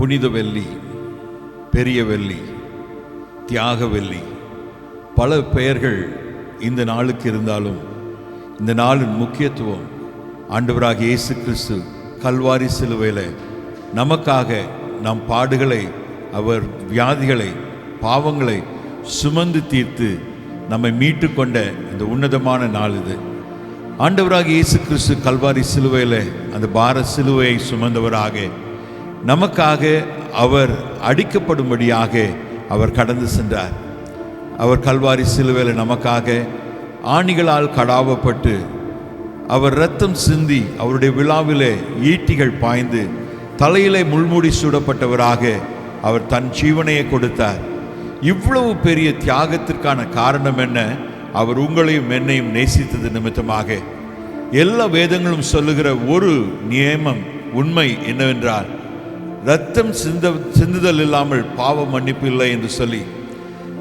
புனித வெள்ளி பெரிய வெள்ளி தியாக வெள்ளி பல பெயர்கள் இந்த நாளுக்கு இருந்தாலும் இந்த நாளின் முக்கியத்துவம் ஆண்டவராக இயேசு கிறிஸ்து கல்வாரி சிலுவையில் நமக்காக நம் பாடுகளை அவர் வியாதிகளை பாவங்களை சுமந்து தீர்த்து நம்மை மீட்டு கொண்ட இந்த உன்னதமான நாள் இது. ஆண்டவராக இயேசு கிறிஸ்து கல்வாரி சிலுவையில் அந்த பார சிலுவையை சுமந்தவராக நமக்காக அவர் அடிக்கப்படும்படியாக அவர் கடந்து சென்றார். அவர் கல்வாரி சிலுவையில் நமக்காக ஆணிகளால் கடாவப்பட்டு அவர் ரத்தம் சிந்தி அவருடைய விழாவிலே ஈட்டிகள் பாய்ந்து தலையிலே முள்மூடி சூடப்பட்டவராக அவர் தன் ஜீவனையை கொடுத்தார். இவ்வளவு பெரிய தியாகத்திற்கான காரணம் என்ன? அவர் உங்களையும் என்னையும் நேசித்தது நிமித்தமாக. எல்லா வேதங்களும் சொல்லுகிற ஒரு நியமம் உண்மை என்னவென்றால் ரத்தம் சிந்த சிந்துதல் இல்லாமல் பாவ மன்னிப்பு இல்லை என்று சொல்லி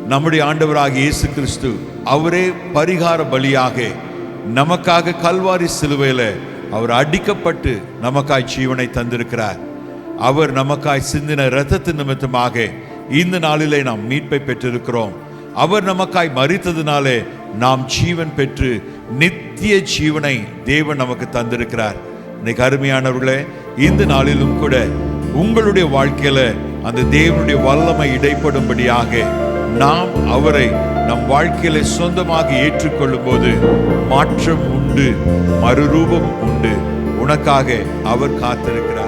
நம்முடைய ஆண்டவராக இயேசு கிறிஸ்து அவரே பரிகார பலியாக நமக்காக கல்வாரி சிலுவையில் அவர் அடிக்கப்பட்டு நமக்காய் ஜீவனை தந்திருக்கிறார். அவர் நமக்காய் சிந்தின இரத்தத்தின் நிமித்தமாக இந்த நாளிலே நாம் மீட்பை பெற்றிருக்கிறோம். அவர் நமக்காய் மறித்ததினாலே நாம் ஜீவன் பெற்று நித்திய ஜீவனை தேவன் நமக்கு தந்திருக்கிறார். இன்னைக்கு அருமையானவர்களே இந்த நாளிலும் கூட உங்களுடைய வாழ்க்கையில அந்த தேவனுடைய வல்லமை இடைப்படும்படியாக நாம் அவரை நம் வாழ்க்கையில சொந்தமாக ஏற்றுக்கொள்ளும் போது மாற்றம் உண்டு மறுரூபம் உண்டு. உனக்காக அவர் காத்திருக்கிறார்.